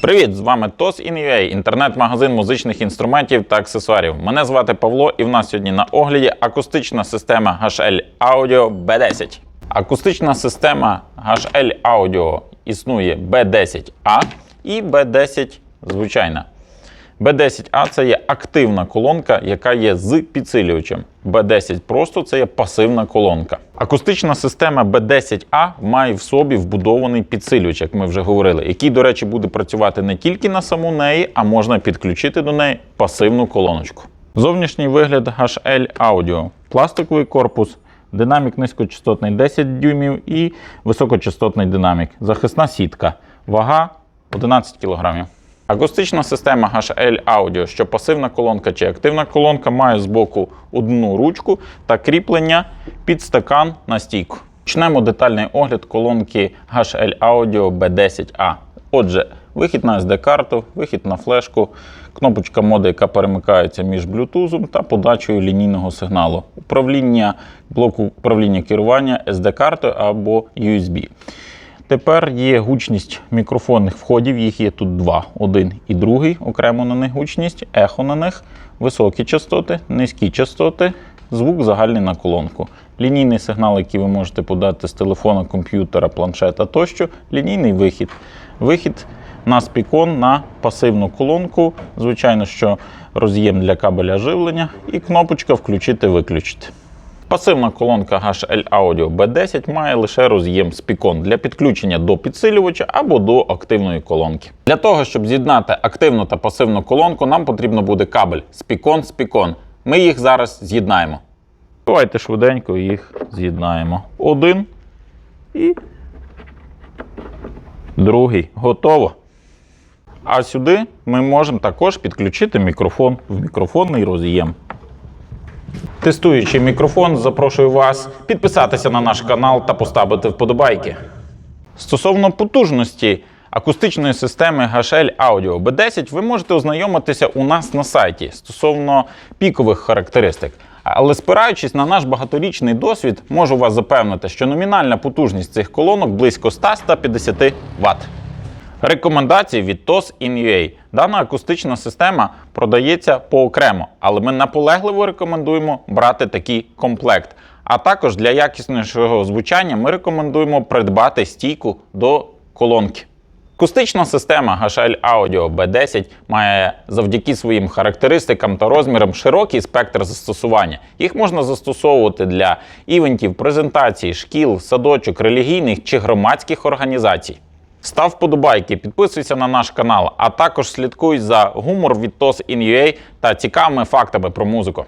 Привіт! З вами TOS InUA, інтернет-магазин музичних інструментів та аксесуарів. Мене звати Павло, і в нас сьогодні на огляді акустична система HL Audio B10. Акустична система HL Audio існує B10A і B10 звичайна. B10A це є активна колонка, яка є з підсилювачем. B10 просто це є пасивна колонка. Акустична система B10A має в собі вбудований підсилювач, як ми вже говорили, який, до речі, буде працювати не тільки на саму неї, а можна підключити до неї пасивну колоночку. Зовнішній вигляд HL Audio. Пластиковий корпус, динамік низькочастотний 10 дюймів і високочастотний динамік. Захисна сітка. Вага 11 кг. Акустична система HL Audio, що пасивна колонка чи активна колонка, має збоку одну ручку та кріплення під стакан на стійку. Почнемо детальний огляд колонки HL Audio B10A. Отже, вихід на SD-карту, вихід на флешку, кнопочка моди, яка перемикається між Bluetooth та подачею лінійного сигналу, управління блоку управління керування SD-картою або USB. Тепер є гучність мікрофонних входів, їх є тут два: один і другий. Окремо на них гучність, ехо на них, високі частоти, низькі частоти, звук загальний на колонку. Лінійний сигнал, який ви можете подати з телефона, комп'ютера, планшета тощо, лінійний вихід. Вихід на спікон на пасивну колонку. Звичайно, що роз'єм для кабеля живлення і кнопочка включити-виключити. Пасивна колонка HL Audio B10 має лише роз'єм спікон для підключення до підсилювача або до активної колонки. Для того, щоб з'єднати активну та пасивну колонку, нам потрібно буде кабель спікон-спікон. Ми їх зараз з'єднаємо. Давайте швиденько їх з'єднаємо. Один і другий. Готово. А сюди ми можемо також підключити мікрофон в мікрофонний роз'єм. Тестуючи мікрофон, запрошую вас підписатися на наш канал та поставити вподобайки. Стосовно потужності акустичної системи HL Audio B10, ви можете ознайомитися у нас на сайті стосовно пікових характеристик. Але спираючись на наш багаторічний досвід, можу вас запевнити, що номінальна потужність цих колонок близько 100-150 Вт. Рекомендації від TOS InUA. Дана акустична система продається поокремо, але ми наполегливо рекомендуємо брати такий комплект. А також для якіснішого звучання ми рекомендуємо придбати стійку до колонки. Акустична система HL Audio B10 має завдяки своїм характеристикам та розмірам широкий спектр застосування. Їх можна застосовувати для івентів, презентацій, шкіл, садочок, релігійних чи громадських організацій. Став вподобайки, підписуйся на наш канал, а також слідкуй за гумор від TOS InUA та цікавими фактами про музику.